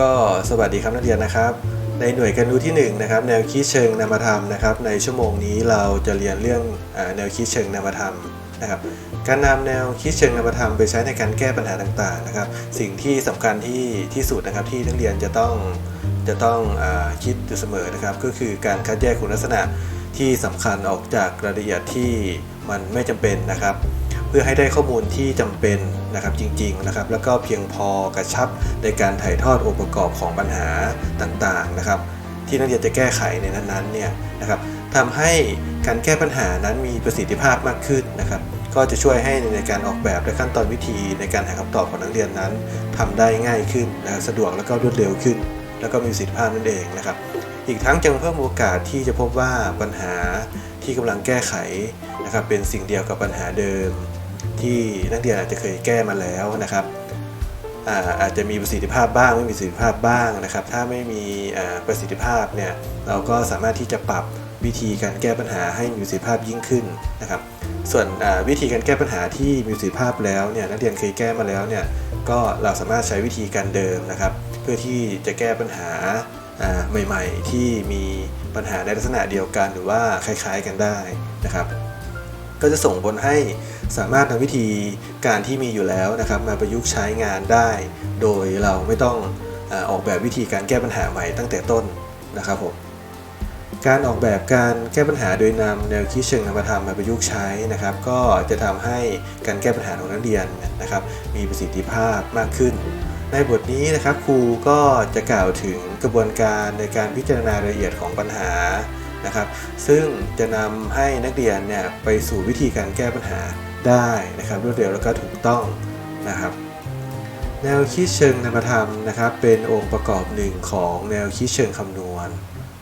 ก็สวัสดีครับนักเรียนนะครับ ในหน่วยการรู้ที่1นะครับแนวคิดเชิงนามธรรมนะครับ ในชั่วโมงนี้เราจะเรียนเรื่องแนวคิดเชิงนามธรรมนะครับการนำแนวคิดเชิงนามธรรมไปใช้ในการแก้ปัญหาต่างๆนะครับ สิ่งที่สำคัญที่ที่สุดนะครับที่นักเรียนจะต้องจะต้องอคิดอยู่เสมอนะครับ ก็คือการคัดแยกคุณลักษณะที่สำคัญออกจากรายละเอียดที่มันไม่จำเป็นนะครับ เพื่อให้ได้ข้อมูลที่จำเป็นนะครับจริงๆนะครับแล้วก็เพียงพอกระชับในการถ่ายทอดองค์ประกอบของปัญหาต่างๆนะครับ ที่นักเรียนจะแก้ไขในนั้นๆเนี่ยนะครับทำให้การแก้ปัญหานั้นมีประสิทธิภาพมากขึ้นนะครับก็จะช่วยให้ในการออกแบบและขั้นตอนวิธีในการหาคำตอบของนักเรียนนั้นทำได้ง่ายขึ้นนะสะดวกแล้วก็รวดเร็วขึ้น แล้วก็มีประสิทธิภาพนั่นเองนะครับ อีกทั้งยังเพิ่มโอกาสที่จะพบว่าปัญหาที่กำลังแก้ไขนะครับเป็นสิ่งเดียวกับปัญหาเดิม ที่นักเรียนอาจจะเคยแก้มาแล้วนะครับอาอาจจะมีประสิทธิภาพบ้างไม่มีประสิทธิภาพบ้างนะครับ ถ้าไม่มีประสิทธิภาพเนี่ยเราก็สามารถที่จะปรับวิธีการแก้ปัญหาให้มีประสิทธิภาพยิ่งขึ้นนะครับ ส่วนวิธีการแก้ปัญหาที่มีประสิทธิภาพแล้วเนี่ยนักเรียนเคยแก้มาแล้วเนี่ยก็เราสามารถใช้วิธีการเดิมนะครับ เพื่อที่จะแก้ปัญหาอ่าใหม่ๆ ที่มีปัญหาในลักษณะเดียวกันหรือว่าคล้ายๆกันได้นะครับ ก็จะส่งผลให้ สามารถนำวิธีการที่มีอยู่แล้วนะครับมาประยุกต์ใช้งานได้ โดยเราไม่ต้องออกแบบวิธีการแก้ปัญหาใหม่ตั้งแต่ต้นนะครับผมการออกแบบการแก้ปัญหาโดยนำแนวคิดเชิงนามธรรมมาประยุกต์ใช้นะครับ ก็จะทำให้การแก้ปัญหาของนักเรียนนะครับ มีประสิทธิภาพมากขึ้น ในบทนี้นะครับครูก็จะกล่าวถึงกระบวนการในการพิจารณารายละเอียดของปัญหานะครับ ซึ่งจะนำให้นักเรียนเนี่ยไปสู่วิธีการแก้ปัญหา ได้นะครับรวดเร็วแล้วก็ถูกต้องนะครับ แนวคิดเชิงนามธรรมนะครับ เป็นองค์ประกอบหนึ่งของแนวคิดเชิงคำนวณ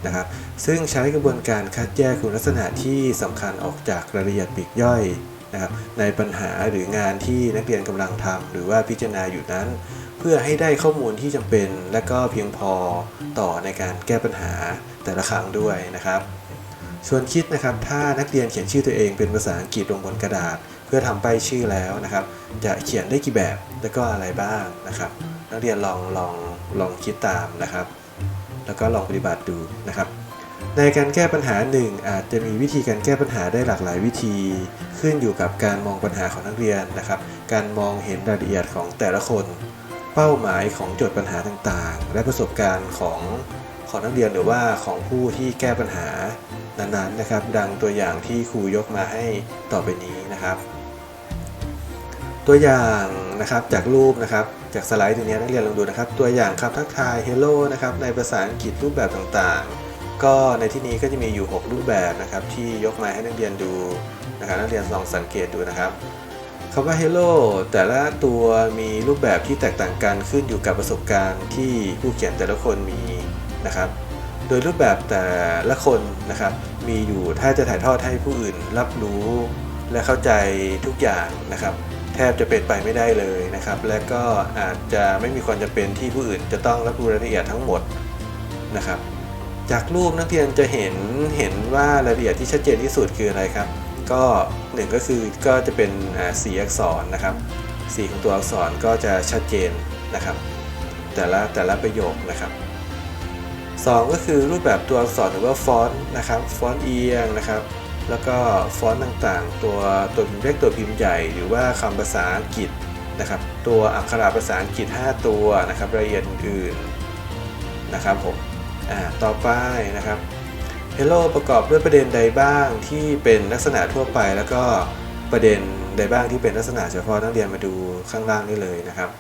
นะครับ ซึ่งใช้กระบวนการคัดแยกคุณลักษณะที่สำคัญออกจากรายละเอียดปีกย่อยนะครับในปัญหาหรืองานที่นักเรียนกำลังทำหรือว่าพิจารณาอยู่นั้น เพื่อให้ได้ข้อมูลที่จำเป็น และก็เพียงพอต่อในการแก้ปัญหาแต่ละครั้งด้วยนะครับชวนคิดนะครับถ้านักเรียนเขียนชื่อตัวเองเป็นภาษาอังกฤษลงบนกระดาษ เพื่อทำป้ายชื่อแล้วนะครับ จะเขียนได้กี่แบบแล้วก็อะไรบ้างนะครับ นักเรียนลองลองลองคิดตามนะครับ แล้วก็ลองปฏิบัติดูนะครับ ในการแก้ปัญหาหนึ่งอาจจะมีวิธีการแก้ปัญหาได้หลากหลายวิธี ขึ้นอยู่กับการมองปัญหาของนักเรียนนะครับ การมองเห็นรายละเอียดของแต่ละคน เป้าหมายของโจทย์ปัญหาต่างๆ และประสบการณ์ของของนักเรียนหรือว่าของผู้ที่แก้ปัญหานั้นๆนะครับ ดังตัวอย่างที่ครูยกมาให้ต่อไปนี้นะครับ ตัวอย่างนะครับจากรูปนะครับจากสไลด์ตัวนี้นักเรียนลองดูนะครับ ตัวอย่างคำทักทาย hello นะครับในภาษาอังกฤษรูปแบบต่างๆ ก็ในที่นี้ก็จะมีอยู่ 6 รูปแบบนะครับที่ยกมาให้นักเรียนดูนะครับนักเรียนลองสังเกตดูนะครับคำว่า hello แต่ละตัวมีรูปแบบที่แตกต่างกันขึ้นอยู่กับประสบการณ์ที่ผู้เขียนแต่ละคนมีนะครับโดยรูปแบบแต่ละคนนะครับ มีอยู่ถ้าจะถ่ายทอดให้ผู้อื่นรับรู้และเข้าใจทุกอย่างนะครับ ทบจะเป็นไปไม่ได้เลยนะครับ และก็อาจจะไม่มีความจำเป็นที่ผู้อื่นจะต้องรับรู้รายละเอียดทั้งหมดนะครับ จากรูปนักเรียนจะเห็นเห็นว่ารายละเอียดที่ชัดเจนที่สุดคืออะไรครับ ก็หนึ่งก็คือก็จะเป็นสีอักษรนะครับสีของตัวอักษรก็จะชัดเจนนะครับ แต่ละแต่ละประโยคนะครับสองก็คือรูปแบบตัวอักษรหรือว่าฟอนต์นะครับฟอนต์เอียงนะครับ แล้วก็ฟอนต์ต่างๆ ตัวตัวพิมพ์เล็กตัวพิมพ์ใหญ่ หรือว่าคำภาษาอังกฤษนะครับ ตัวอักขระภาษาอังกฤษ 5 ตัวนะครับรายละเอียดอื่นนะครับผมอ่าต่อไปนะครับ Hello ประกอบด้วยประเด็นใดบ้างที่เป็นลักษณะทั่วไป แล้วก็ประเด็นใดบ้างที่เป็นลักษณะเฉพาะนักเรียนมาดูข้างล่างนี่เลยนะครับ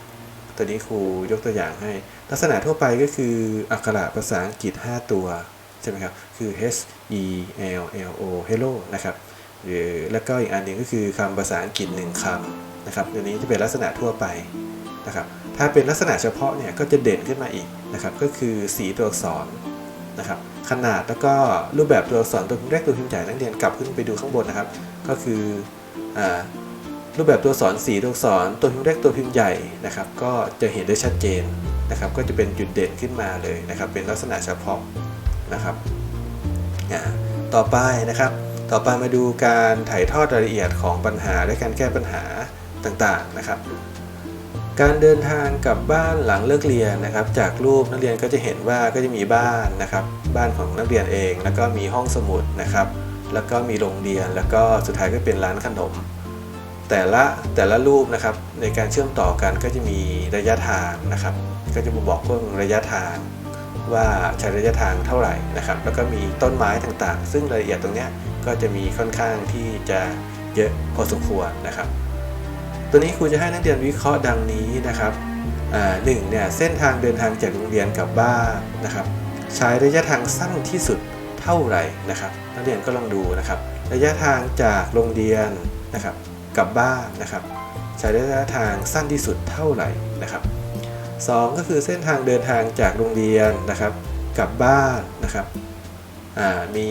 ตัวนี้ครูยกตัวอย่างให้ ลักษณะทั่วไปก็คืออักขระภาษาอังกฤษ 5 ตัว ใช่ไหมครับ คือ H E L L O Hello นะครับหรือแล้วก็อีกอันหนึ่งก็คือคำภาษาอังกฤษ1คำนะครับตัวนี้จะเป็นลักษณะทั่วไปนะครับ ถ้าเป็นลักษณะเฉพาะเนี่ยก็จะเด่นขึ้นมาอีกนะครับ ก็คือสีตัวอักษรนะครับ ขนาดแล้วก็รูปแบบตัวอักษรตัวพิมพ์เล็กตัวพิมพ์ใหญ่นักเรียนกลับขึ้นไปดูข้างบนนะครับ ก็คืออรูปแบบตัวอักษรสีตัวอักษรตัวพิมพ์เล็กตัวพิมพ์ใหญ่นะครับ ก็จะเห็นได้ชัดเจนนะครับ ก็จะเป็นจุดเด่นขึ้นมาเลยนะครับ เป็นลักษณะเฉพาะ นะครับต่อไปนะครับ ต่อไปมาดูการถ่ายทอดรายละเอียดของปัญหาและการแก้ปัญหาต่างๆนะครับ การเดินทางกลับบ้านหลังเลิกเรียนนะครับ จากรูปนักเรียนก็จะเห็นว่าก็จะมีบ้านนะครับ บ้านของนักเรียนเอง แล้วก็มีห้องสมุดนะครับ แล้วก็มีโรงเรียน แล้วก็สุดท้ายก็เป็นร้านขนม แต่ละแต่ละรูปนะครับในการเชื่อมต่อกันก็จะมีระยะทางนะครับ ก็จะบอกเรื่องระยะทาง ว่าใช้ระยะทางเท่าไหร่นะครับ แล้วก็มีต้นไม้ต่างๆ ซึ่งรายละเอียดตรงนี้ก็จะมีค่อนข้างที่จะเยอะพอสมควรนะครับ ตัวนี้ครูจะให้นักเรียนวิเคราะห์ดังนี้นะครับหนึ่งเนี่ยเส้นทางเดินทางจากโรงเรียนกลับบ้านนะครับ ใช้ระยะทางสั้นที่สุดเท่าไหร่นะครับ นักเรียนก็ลองดูนะครับ ระยะทางจากโรงเรียนนะครับกลับบ้านนะครับ ใช้ระยะทางสั้นที่สุดเท่าไหร่นะครับ สองก็คือเส้นทางเดินทางจากโรงเรียนนะครับกลับบ้านนะครับมี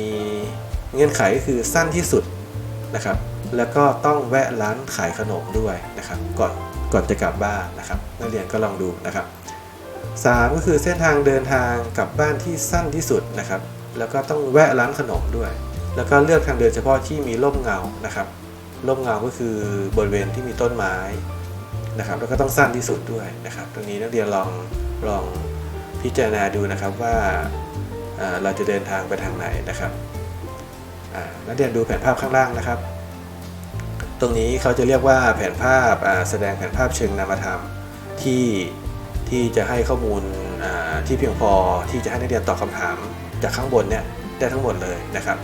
เงื่อนไขก็คือสั้นที่สุดนะครับ แล้วก็ต้องแวะร้านขายขนมด้วยนะครับก่อนก่อนจะกลับบ้านนะครับนักเรียนก็ลองดูนะครับสามก็คือเส้นทางเดินทางกลับบ้านที่สั้นที่สุดนะครับ แล้วก็ต้องแวะร้านขนมด้วย แล้วก็เลือกทางเดินเฉพาะที่มีร่มเงานะครับร่มเงาก็คือบริเวณที่มีต้นไม้ นะครับแล้วก็ต้องสั้นที่สุดด้วยนะครับ ตรงนี้นักเรียนลองลองพิจารณาดูนะครับว่าเราจะเดินทางไปทางไหนนะครับนักเรียนดูแผนภาพข้างล่างนะครับ ตรงนี้เขาจะเรียกว่าแผนภาพแสดงแผนภาพเชิงนามธรรมที่ที่จะให้ข้อมูลที่เพียงพอที่จะให้นักเรียนตอบคำถามจากข้างบนเนี่ยได้ทั้งหมดเลยนะครับ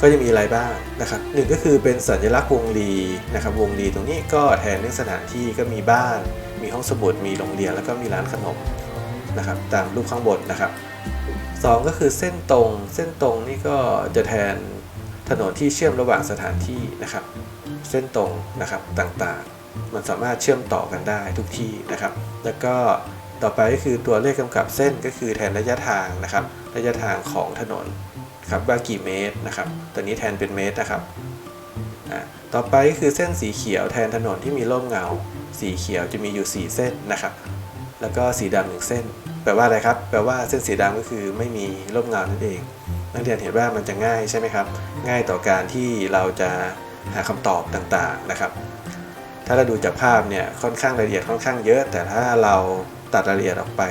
ก็จะมีอะไรบ้างนะครับหนึ่งก็คือเป็นสัญลักษณ์วงรีนะครับวงรีตรงนี้ก็แทนเรื่องสถานที่ก็มีบ้าน มีห้องสมุดมีโรงเรียนแล้วก็มีร้านขนมนะครับตามรูปข้างบนนะครับสองก็คือเส้นตรง เส้นตรงนี่ก็จะแทนถนนที่เชื่อมระหว่างสถานที่นะครับ เส้นตรงนะครับต่างๆ มันสามารถเชื่อมต่อกันได้ทุกที่นะครับ แล้วก็ต่อไปก็คือตัวเลขกำกับเส้นก็คือแทนระยะทางนะครับ ระยะทางของถนน ครับว่ากี่เมตรนะครับ ตัวนี้แทนเป็นเมตรนะครับ ต่อไปก็คือเส้นสีเขียวแทนถนนที่มีร่มเงา สีเขียวจะมีอยู่ 4 เส้นนะครับ แล้วก็สีดำหนึ่งเส้น แปลว่าอะไรครับ แปลว่าเส้นสีดำก็คือไม่มีร่มเงานั่นเอง นักเรียนเห็นว่ามันจะง่ายใช่ไหมครับ ง่ายต่อการที่เราจะหาคำตอบต่างๆนะครับ ถ้าเราดูจากภาพเนี่ยค่อนข้างรายละเอียดค่อนข้างเยอะ แต่ถ้าเราตัดรายละเอียดออกไป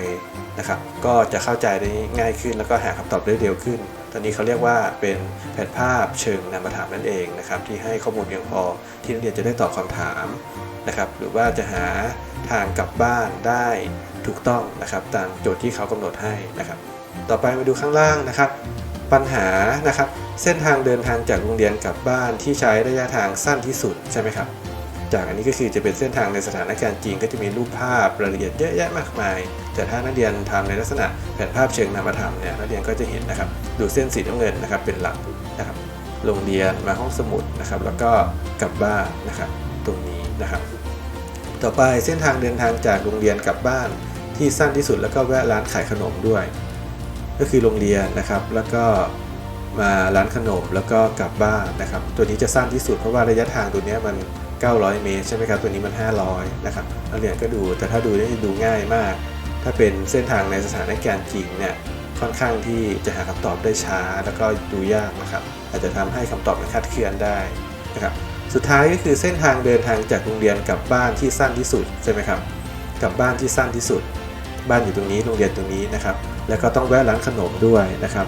นะครับ ก็จะเข้าใจได้ง่ายขึ้นแล้วก็หาคำตอบได้เร็วขึ้น ตอนนี้เขาเรียกว่าเป็นแผนภาพเชิงนามธรรมนั่นเองนะครับที่ให้ข้อมูลเพียงพอที่นักเรียนจะได้ตอบคำถามนะครับหรือว่าจะหาทางกลับบ้านได้ถูกต้องนะครับตามโจทย์ที่เขากำหนดให้นะครับ ต่อไปมาดูข้างล่างนะครับ ปัญหานะครับเส้นทางเดินทางจากโรงเรียนกลับบ้านที่ใช้ระยะทางสั้นที่สุดใช่ไหมครับ จากอันนี้ก็คือจะเป็นเส้นทางในสถานการณ์จริง ก็จะมีรูปภาพรายละเอียดเยอะแยะมากมาย แต่ถ้านักเรียนทำในลักษณะแผนภาพเชิงนามธรรมเนี่ยนักเรียนก็จะเห็นนะครับดูเส้นสีน้ำเงินนะครับเป็นหลักนะครับโรงเรียนมาห้องสมุดนะครับแล้วก็กลับบ้านนะครับตรงนี้นะครับ ต่อไปเส้นทางเดินทางจากโรงเรียนกลับบ้านที่สั้นที่สุดแล้วก็แวะร้านขายขนมด้วย ก็คือโรงเรียนนะครับแล้วก็ มาร้านขนมแล้วก็กลับบ้านนะครับ ตัวนี้จะสั้นที่สุดเพราะว่าระยะทางตัวนี้มัน 900 เมตรใช่ไหมครับ ตัวนี้มัน 500 นะครับนักเรียนก็ดูแต่ถ้าดูนี่ดูง่ายมาก ถ้าเป็นเส้นทางในสถานการณ์จริงเนี่ยค่อนข้างที่จะหาคำตอบได้ช้า แล้วก็ดูยากนะครับ อาจจะทำให้คำตอบมันคาดเคลื่อนได้นะครับสุดท้ายก็คือเส้นทางเดินทางจากโรงเรียนกลับบ้านที่สั้นที่สุดใช่ไหมครับกลับบ้านที่สั้นที่สุด บ้านอยู่ตรงนี้โรงเรียนตรงนี้นะครับ แล้วก็ต้องแวะร้านขนมด้วยนะครับ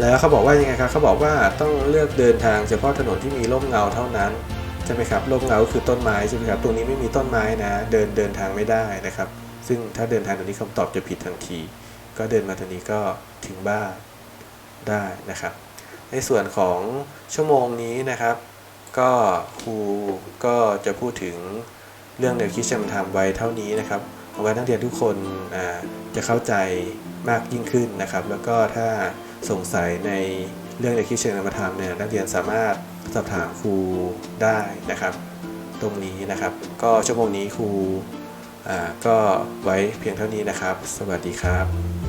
แล้วเขาบอกว่ายังไงครับเขาบอกว่าต้องเลือกเดินทางเฉพาะถนนที่มีร่มเงาเท่านั้นใช่ไหมครับร่มเงาคือต้นไม้ใช่ไหมครับตรงนี้ไม่มีต้นไม้นะ เดินเดินทางไม่ได้นะครับ ซึ่งถ้าเดินทางตรงนี้คำตอบจะผิดทันที ก็เดินมาทางนี้ก็ถึงบ้านได้นะครับ ในส่วนของชั่วโมงนี้นะครับ ก็ครูก็จะพูดถึงเรื่องแนวคิดเชิงธรรมไว้เท่านี้นะครับเอาไว้นักเรียนทุกคนจะเข้าใจมากยิ่งขึ้นนะครับ แล้วก็ถ้า สงสัยในเรื่องในคิดเชิงนามธรรมเนี่ยนักเรียนสามารถสอบถามครูได้นะครับ ตรงนี้นะครับ ก็ชั่วโมงนี้ครูก็ไว้เพียงเท่านี้นะครับ สวัสดีครับ